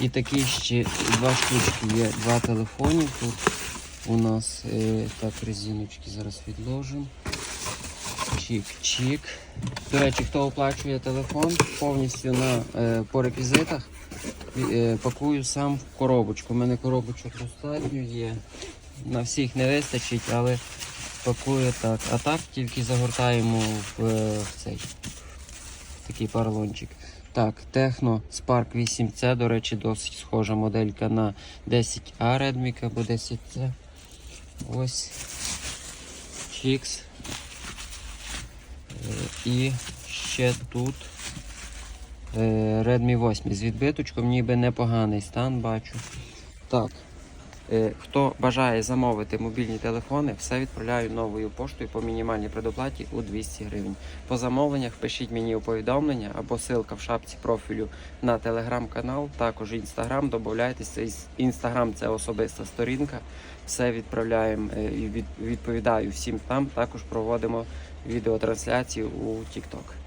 І такі ще два штучки є, два телефонів тут. У нас е, так, резиночки зараз відложимо. Чик-чик. До речі, хто оплачує телефон повністю на, е, по реквізитах, е, пакую сам в коробочку. У мене коробочок достатньо є. На всіх не вистачить, але пакую так. А так тільки загортаємо в, е, в цей такий поролончик. Так, Техно Spark 8C, до речі, досить схожа моделька на 10A Redmi або 10C. Ось Chix. Е, І ще тут е, Redmi 8 з відбиточком, ніби непоганий стан бачу. Так. Е, Хто бажає замовити мобільні телефони, все відправляю новою поштою по мінімальній предоплаті у 200 гривень. По замовленнях пишіть мені у повідомлення або ссылка в шапці профілю на телеграм-канал, також інстаграм. Додайтеся. Інстаграм це особиста сторінка. Все відправляємо е, відповідаю всім там. Також проводимо відеотрансляції у TikTok.